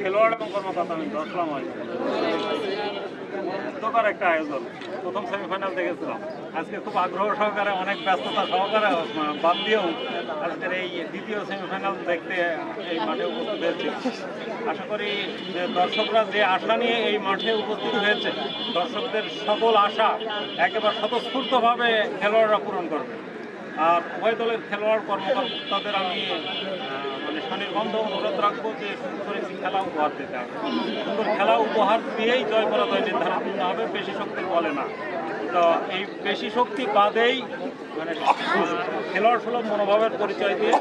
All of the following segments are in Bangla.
খেলোয়াড় এবং কর্মকর্তা আমি আসসালামু আলাইকুম একটা আয়োজন। প্রথম সেমিফাইনাল দেখেছিলাম। আজকে খুব আগ্রহ সহকারে, অনেক ব্যস্ততা সহকারে বাদ দিয়েও আজকের এই দ্বিতীয় সেমিফাইনাল দেখতে এই মাঠে উপস্থিত হয়েছে। আশা করি যে দর্শকরা যে আশা নিয়ে এই মাঠে উপস্থিত হয়েছে, দর্শকদের সকল আশা একেবারে স্বতঃস্ফূর্তভাবে খেলোয়াড়রা পূরণ করবে। আর উভয় দলের খেলোয়াড় কর্মকর্তাদের আমি মানে স্বনির্বন্ধ অনুরোধ রাখব যে সুন্দর একটি খেলা উপহার দিতে হবে। সুন্দর খেলা উপহার দিয়েই জয় পরাজয় নির্ধারণ করতে হবে বেশি শক্তির বলে না। তো এই বেশি শক্তি বাদেই মানে খেলোয়াড় সুলভ মনোভাবের পরিচয় দিয়ে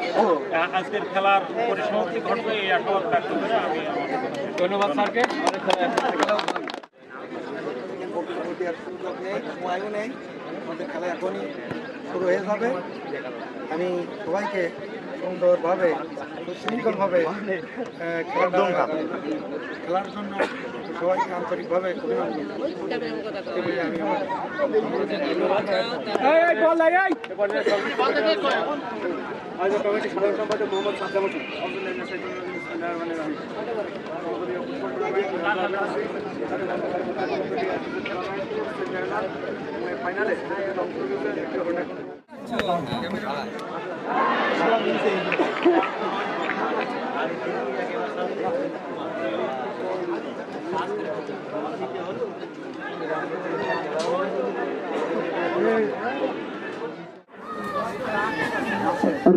আজকের খেলার পরিসমাপ্তি ঘটবে এই আশাবাদ ব্যক্ত করে আমি ধন্যবাদ স্যারকে। সুযোগ নেই সময়ও নেই আমাদের খেলা এখনই শুরু হয়ে যাবে। আমি সবাইকে সুন্দরভাবে সুশৃঙ্খলভাবে আহ, খেলাটা খেলার জন্য সবাইকে আন্তরিকভাবে কমিটির সাধারণ সম্পাদক মোহাম্মদ সাদ্দাম হোসেন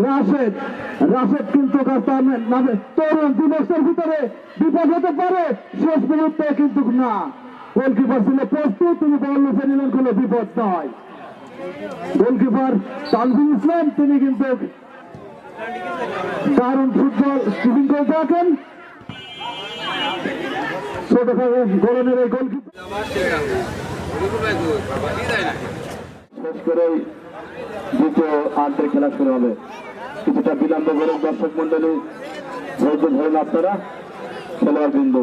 রাশেদ রাশেদ কিন্তু নামে তরুণ দিবসের ভিতরে বিপদ হতে পারে শেষ মুহূর্তে কিন্তু না। গোলকিপার ছিল প্রস্তুত, তিনি বল লুফে নিলেন বিপদ নয়। গোলকিপার তানভিন ইসলাম, তিনি কিন্তু দারুণ ফুটবল শুটিং করে থাকেন কিছুটা করে আপনারা। খেলোয়াড় বিন্দু।